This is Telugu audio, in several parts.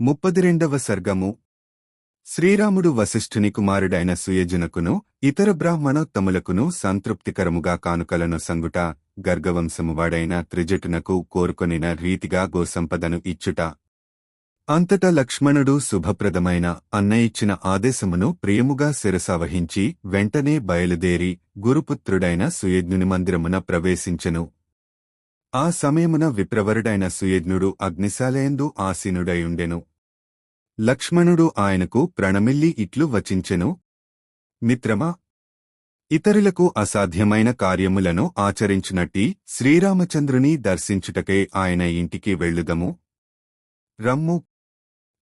ముప్పదిరెండవ సర్గము. శ్రీరాముడు వశిష్ఠుని కుమారుడైన సుయజునకును ఇతర బ్రాహ్మణోత్తములకును సంతృప్తికరముగా కానుకలను సంగుట గర్గవంశమువాడైన త్రిజటునకు కోరుకొనిన రీతిగా గోసంపదను ఇచ్చుట. అంతటా లక్ష్మణుడు శుభప్రదమైన అన్న ఇచ్చిన ఆదేశమును ప్రియముగా శిరసావహించి వెంటనే బయలుదేరి గురుపుత్రుడైన సుయజ్ఞుని మందిరమున ప్రవేశించెను. ఆ సమయమున విప్రవరుడైన సుయజ్ఞుడు అగ్నిశాలయందు ఆసీనుడైయుండెను. లక్ష్మణుడు ఆయనకు ప్రణమిల్లి ఇట్లు వచించెను. మిత్రమా ఇతరులకు అసాధ్యమైన కార్యములను ఆచరించినట్టి శ్రీరామచంద్రుని దర్శించుటకై ఆయన ఇంటికి వెళ్ళుదము. రమ్ము.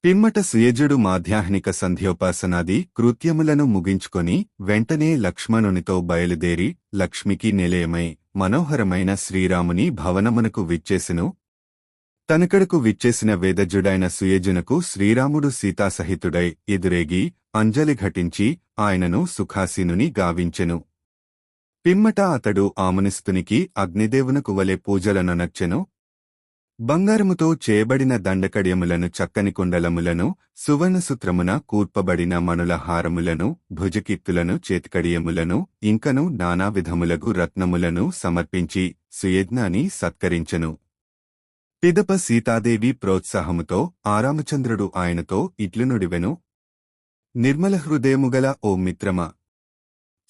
పిమ్మట సుయజుడు మాధ్యాహ్నిక సంధ్యోపాసనాది కృత్యములను ముగించుకొని వెంటనే లక్ష్మణునితో బయలుదేరి లక్ష్మికి నిలయమై మనోహరమైన శ్రీరాముని భవనమునకు విచ్చేసెను. తనకడకు విచ్చేసిన వేదజుడైన సుయజునకు శ్రీరాముడు సీతాసహితుడై ఎదురేగి అంజలి ఘటించి ఆయనను సుఖాసీనుని గావించెను. పిమ్మట అతడు ఆమనిస్తునికి అగ్నిదేవునకు వలె పూజలనొనర్చెను బంగారముతో చేయబడిన దండకడియములను చక్కని కుండలములను సువర్ణసూత్రమున కూర్పబడిన మనుల హారములను భుజకిత్తులను చేతికడియములను ఇంకను నానావిధములగు రత్నములను సమర్పించి సుయజ్ఞాని సత్కరించెను. పిదప సీతాదేవి ప్రోత్సాహముతో ఆరామచంద్రుడు ఆయనతో ఇట్లు నుడివెను. నిర్మల హృదయముగల ఓ మిత్రమా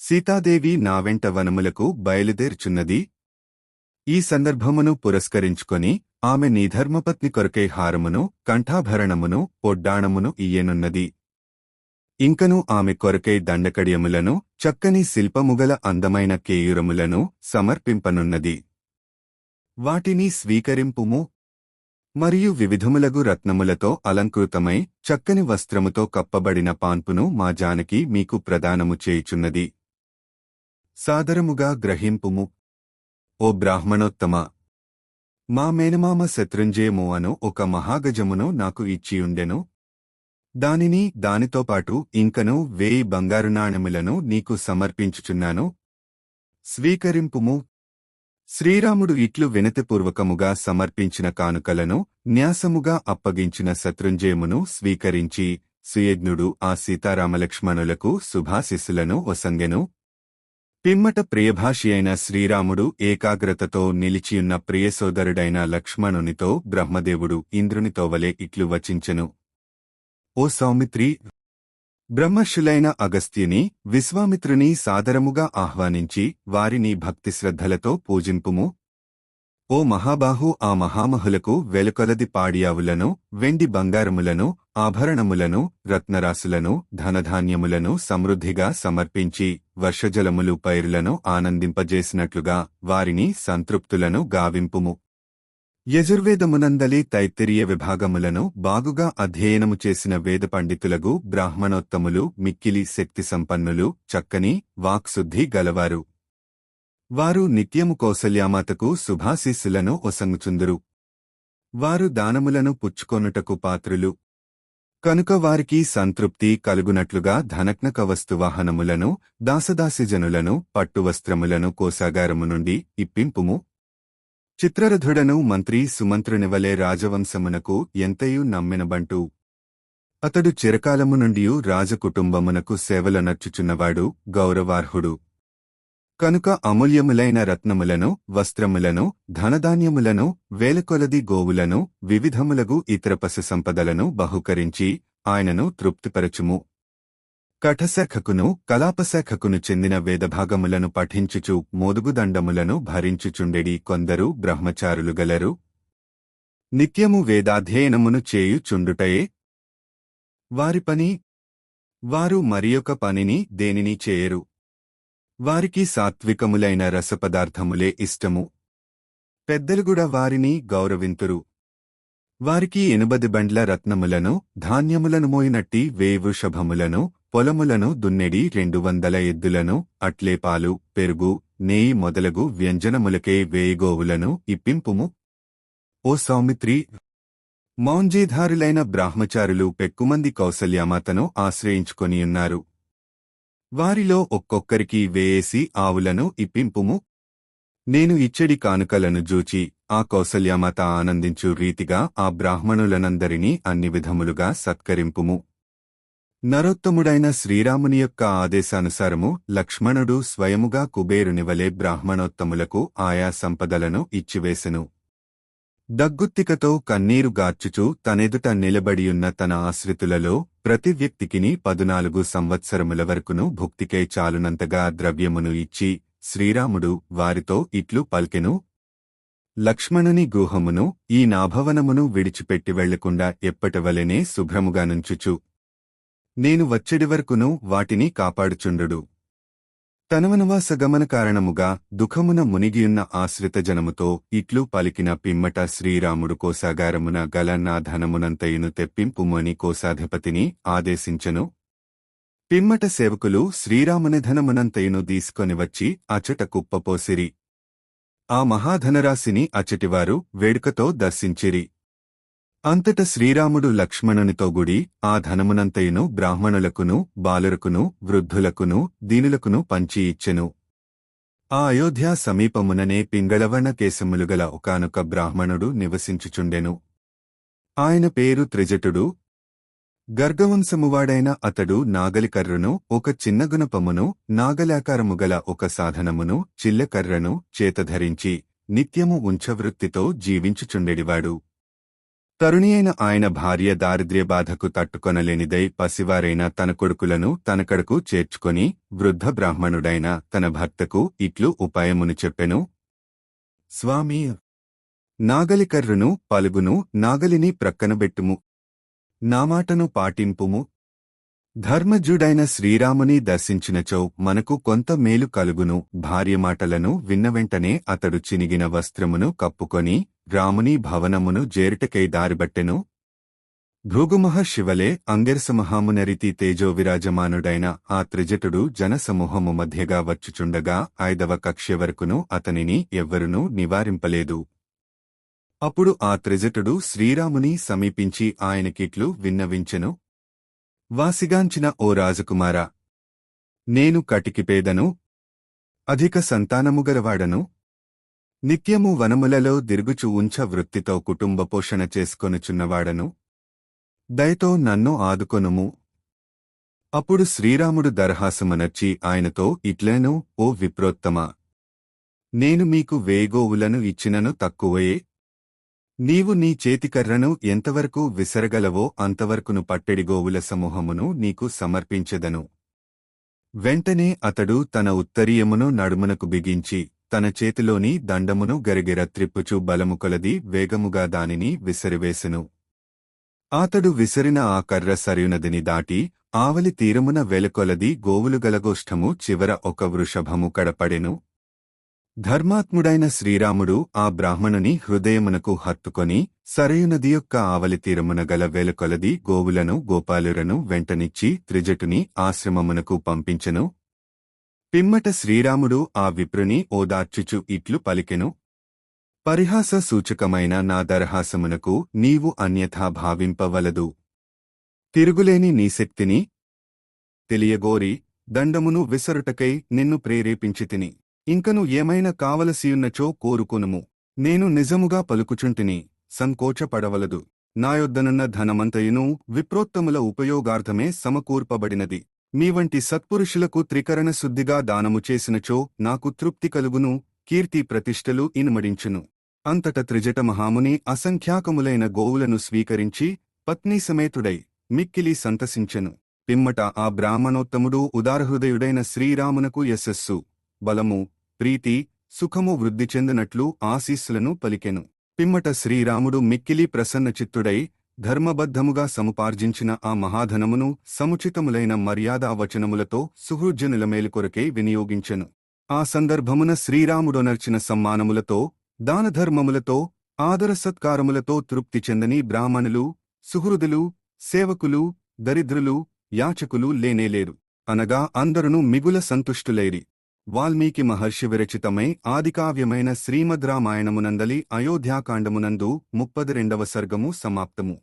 సీతాదేవి నా వెంట వనములకు బయలుదేర్చున్నది. ఈ సందర్భమును పురస్కరించుకొని ఆమె నీ ధర్మపత్ని కొరకై హారమును కంఠాభరణమును పొడ్డాణమును ఇయ్యనున్నది. ఇంకను ఆమె కొరకై దండకడియములను చక్కని శిల్పముగల అందమైన కేయురములను సమర్పింపనున్నది. వాటిని స్వీకరింపుము. మరియు వివిధములగు రత్నములతో అలంకృతమై చక్కని వస్త్రముతో కప్పబడిన పాన్పును మా జానకి మీకు ప్రదానము చేయుచున్నది. సాదరముగా గ్రహింపుము. ఓ బ్రాహ్మణోత్తమ! మా మేనమామ శత్రుంజయము అను ఒక మహాగజమును నాకు ఇచ్చియుండెను. దానిని దానితో పాటు ఇంకను వేయి బంగారు నాణెములను నీకు సమర్పించుచున్నాను. స్వీకరింపుము. శ్రీరాముడు ఇట్లు వినతిపూర్వకముగా సమర్పించిన కానుకలను న్యాసముగా అప్పగించిన శత్రుంజయమును స్వీకరించి సుయజ్ఞుడు ఆ సీతారామలక్ష్మణులకు శుభాశిస్సులను ఒసంగెను పిమ్మట ప్రియభాషి అయిన శ్రీరాముడు ఏకాగ్రతతో నిలిచియున్న ప్రియసోదరుడైన లక్ష్మణునితో బ్రహ్మదేవుడు ఇంద్రునితో వలె ఇట్లు వచించెను. ఓ సౌమిత్రి! బ్రహ్మర్షులైన అగస్త్యుని విశ్వామిత్రుని సాదరముగా ఆహ్వానించి వారిని భక్తి శ్రద్ధలతో పూజింపుము. ఓ మహాబాహు ఆ మహామహులకు వెలుకొలది పాడియావులను వెండి బంగారములను ఆభరణములను రత్నరాశులను ధనధాన్యములను సమృద్ధిగా సమర్పించి వర్షజలములు పైరులను ఆనందింపజేసినట్లుగా వారిని సంతృప్తులను గావింపుము. యజుర్వేదమునందలి తైత్తిరీయ విభాగములను బాగుగా అధ్యయనము చేసిన వేద పండితులకు బ్రాహ్మణోత్తములు మిక్కిలి శక్తి సంపన్నులు చక్కని వాక్శుద్ధి గలవారు. వారు నిత్యము కౌసల్యామాతకు శుభాశీస్సులను ఒసంగుచుందురు. వారు దానములను పుచ్చుకొనుటకు పాత్రులు. కనుక వారికి సంతృప్తి కలుగునట్లుగా ధనక్నక వస్తువాహనములను దాసదాసిజనులను పట్టువస్త్రములను కోసాగారము నుండి ఇప్పింపుము. చిత్రరథుడను మంత్రి సుమంత్రునివలే రాజవంశమునకు ఎంతయు నమ్మినబంటూ. అతడు చిరకాలము నుండియు రాజకుటుంబమునకు సేవలనర్చుచున్నవాడు గౌరవార్హుడు. కనుక అమూల్యములైన రత్నములను వస్త్రములను ధనధాన్యములను వేలకొలది గోవులను వివిధములగు ఇతర పశు సంపదలను బహుకరించి ఆయనను తృప్తిపరచుము. కఠశాఖకును కలాపశాఖకును చెందిన వేదభాగములను పఠించుచు మోదుగుదండములను భరించుచుండెడి కొందరు బ్రహ్మచారులు గలరు. నిత్యము వేదాధ్యయనమును చేయుచుండుటయే. వారి పని వారు మరియొక పనిని దేనిని చేయరు. వారికి సాత్వికములైన రసపదార్థములే ఇష్టము. పెద్దలుగుడ వారిని గౌరవింతురు. వారికి ఎనుబది బండ్ల రత్నములను ధాన్యములను మోయినట్టి వేవృషభములను పొలములను దున్నెడి రెండు వందల ఎద్దులను అట్లేపాలు పెరుగు నేయి మొదలగు వ్యంజనములకే వేయిగోవులను ఇప్పింపుము. ఓ సౌమిత్రి! మౌంజీధారులైన బ్రాహ్మచారులు పెక్కుమంది కౌసల్యామాతను ఆశ్రయించుకొనియున్నారు. వారిలో ఒక్కొక్కరికి వేయేసి ఆవులను ఇప్పింపుము. నేను ఇచ్చడి కానుకలను జూచి ఆ కౌసల్యమాత ఆనందించు రీతిగా ఆ బ్రాహ్మణులనందరినీ అన్ని విధములుగా సత్కరింపుము. నరోత్తముడైన శ్రీరాముని యొక్క ఆదేశానుసారము లక్ష్మణుడు స్వయముగా కుబేరునివలే బ్రాహ్మణోత్తములకు ఆయా సంపదలను ఇచ్చివేసెను. దగ్గుత్తికతో కన్నీరు గార్చుచూ తనెదుట నిలబడియున్న తన ఆశ్రితులలో ప్రతి వ్యక్తికిని పదునాలుగు సంవత్సరముల వరకును భుక్తికై చాలునంతగా ద్రవ్యమును ఇచ్చి శ్రీరాముడు వారితో ఇట్లు పల్కెను. లక్ష్మణుని గృహమును ఈ నాభవనమును విడిచిపెట్టి వెళ్ళకుండా ఎప్పటివలెనే శుభ్రముగా నుంచుచు. నేను వచ్చెడి వరకును వాటిని కాపాడుచుండుడు. తనవనవాస గమన కారణముగా దుఃఖమున మునిగియున్న ఆశ్రిత జనముతో ఇట్లు పలికిన పిమ్మట శ్రీరాముడు కోశాగారమున గల నా ధనమునంతయును తెప్పింపుమని కోశాధిపతిని ఆదేశించెను. పిమ్మట సేవకులు శ్రీరాముని ధనమునంతయును తీసుకొని వచ్చి అచట కుప్పపోసిరి. ఆ మహాధనరాశిని అచటివారు వేడుకతో దర్శించిరి. అంతట శ్రీరాముడు లక్ష్మణునితో గుడి ఆ ధనమునంతయును బ్రాహ్మణులకును బాలురకును వృద్ధులకును దీనులకును పంచి ఇచ్చెను. ఆ అయోధ్య సమీపముననే పింగళవర్ణ కేశములుగల ఒకనొక బ్రాహ్మణుడు నివసించుచుండెను. ఆయన పేరు త్రిజటుడు. గర్గవంశమువాడైన అతడు నాగలికర్రను ఒక చిన్న గుణపమును నాగలాకారముగల ఒక సాధనమును చిల్లకర్రను చేతధరించి నిత్యము ఉంచవృత్తితో జీవించుచుండెడివాడు. తరుణియైన ఆయన భార్య దారిద్ర్య బాధకు తట్టుకొనలేనిదై పసివారైన తన కొడుకులను తనకడకు చేర్చుకొని వృద్ధ బ్రాహ్మణుడైన తన భర్తకు ఇట్లు ఉపాయమును చెప్పెను. స్వామి నాగలికర్రును పలుగును నాగలిని ప్రక్కనబెట్టుము నామాటను పాటింపుము. ధర్మజుడైన శ్రీరాముని దర్శించినచో మనకు కొంత మేలు కలుగును. భార్య మాటలను విన్నవెంటనే అతడు చినిగిన వస్త్రమును కప్పుకొని రాముని భవనమును జేరిటకై దారిబట్టెను భృగుమహ శివలే అంగెరసమహామునరితి తేజో విరాజమానుడైన ఆ త్రిజటుడు జనసమూహము మధ్యగా వచ్చుచుండగా ఐదవ కక్ష వరకును అతనిని ఎవ్వరునూ నివారింపలేదు. అప్పుడు ఆ త్రిజటుడు శ్రీరాముని సమీపించి ఆయనకిట్లు విన్నవించెను. వాసిగాంచిన ఓ రాజకుమారా! నేను కటికిపేదను అధిక సంతానముగలవాడను నిత్యము వనములలో దిరుగుచు ఉంచ వృత్తితో కుటుంబ పోషణ చేసుకొనుచున్నవాడను? దయతో నన్ను ఆదుకొనుము. అప్పుడు శ్రీరాముడు దర్హాసుమనర్చి ఆయనతో ఇట్లేను ఓ విప్రోత్తమా! నేను మీకు వేగోవులను ఇచ్చినను తక్కువయే? నీవు నీ చేతికర్రను ఎంతవరకు విసరగలవో అంతవరకును పట్టెడి గోవుల సమూహమును నీకు సమర్పించెదను. వెంటనే అతడు తన ఉత్తరీయమును నడుమునకు బిగించి తన చేతిలోని దండమును గరిగిర త్రిప్పుచు బలము కొలది వేగముగా దానిని విసిరివేసెను. అతడు విసిరిన ఆ కర్ర సరియునదిని దాటి ఆవలి తీరమున వెలుకొలది గోవులుగలగోష్ఠము చివర ఒక వృషభము కడపడెను. ధర్మాత్ముడైన శ్రీరాముడు ఆ బ్రాహ్మణుని హృదయమునకు హత్తుకొని సరయునది యొక్క ఆవలి తీరమున గల వెలుకొలది గోవులను గోపాలురను వెంటనిచ్చి త్రిజటుని ఆశ్రమమునకు పంపించెను. పిమ్మట శ్రీరాముడు ఆ విప్రుని ఓదార్చుచు ఇట్లు పలికెను. పరిహాస సూచకమైన నా దరహాసమునకు నీవు అన్యథా భావింపవలదు. తిరుగులేని నీ శక్తిని తెలియగోరి దండమును విసరుటకై నిన్ను ప్రేరేపించితిని ఇంకను ఏమైనా కావలసియున్నచో కోరుకొనుము. నేను నిజముగా పలుకుచుంటిని సంకోచపడవలదు. నాయొద్దనున్న ధనమంతయును విప్రోత్తముల ఉపయోగార్థమే సమకూర్పబడినది. మీ వంటి సత్పురుషులకు త్రికరణ శుద్ధిగా దానము చేసినచో నాకు తృప్తి కలుగును కీర్తి ప్రతిష్టలు ఇనుమడించును. అంతట త్రిజట మహాముని అసంఖ్యాకములైన గోవులను స్వీకరించి పత్నీ సమేతుడై మిక్కిలి సంతసించెను. పిమ్మట ఆ బ్రాహ్మణోత్తముడు ఉదారహృదయుడైన శ్రీరామునకు యశస్సు బలము ప్రీతి సుఖము వృద్ధి చెందినట్లు ఆశీస్సులను పలికెను. పిమ్మట శ్రీరాముడు మిక్కిలి ప్రసన్నచిత్తుడై ధర్మబద్ధముగా సముపార్జించిన ఆ మహాధనమును సముచితములైన మర్యాదా వచనములతో సుహృజ్జనుల మేలుకొరకే వినియోగించెను. ఆ సందర్భమున శ్రీరాముడొనర్చిన సమ్మానములతో దానధర్మములతో ఆదర సత్కారములతో తృప్తి చెందని బ్రాహ్మణులు సుహృదులు సేవకులు దరిద్రులు యాచకులు లేనేలేరు. అనగా అందరును మిగుల సంతుష్టులైరి. వాల్మీకి మహర్షి విరచితమై ఆదికావ్యమైన శ్రీమద్ రామాయణమునందలి అయోధ్యాకాండమునందు ముప్పది రెండవ సర్గము సమాప్తము.